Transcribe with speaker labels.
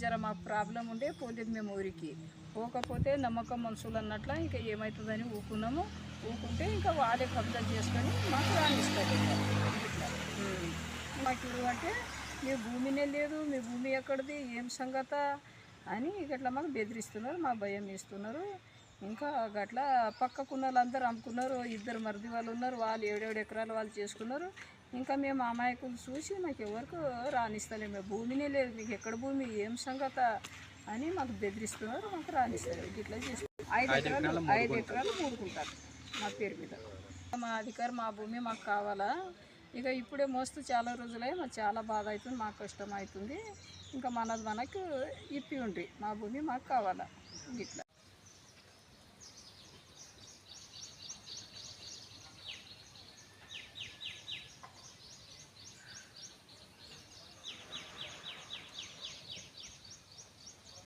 Speaker 1: జర మాకు ప్రాబ్లం ఉండే పోలేదు మేము ఊరికి. పోకపోతే నమ్మకం మనుషులు అన్నట్ల ఇంకా ఏమవుతుందని ఊకున్నాము. ఊకుంటే ఇంకా వాళ్ళే కబ్జా చేసుకొని మాకు రాణిస్తారు. మాకు అంటే మీ భూమినే లేదు మీ భూమి ఎక్కడిది ఏం సంగత అని గట్లా మాకు బెదిరిస్తున్నారు మా భయం ఇస్తున్నారు ఇంకా గట్లా పక్కకున్న వాళ్ళందరూ అమ్ముకున్నారు ఇద్దరు మరిది వాళ్ళు ఉన్నారు వాళ్ళు ఏడేడు ఎకరాలు వాళ్ళు చేసుకున్నారు. ఇంకా మేము అమాయకులు చూసి మాకు ఎవరికి రాణిస్తలేము భూమినే లేదు మీకు ఎక్కడ భూమి ఏం సంగత అని మాకు బెదిరిస్తున్నారు మాకు రాణిస్తారు ఇట్లా చేస్తారు ఐదు ఎకరాలు ఐదు ఎకరాలు మూడుకుంటారు మా పేరు మీద. మా అధికారి మా భూమి మాకు కావాలా? ఇక ఇప్పుడే మోస్తూ చాలా రోజులై మాకు చాలా బాధ అవుతుంది మాకు కష్టం అవుతుంది. ఇంకా మనది మనకు ఇప్పి ఉండ్రి మా భూమి మాకు కావాలా? ఇట్లా.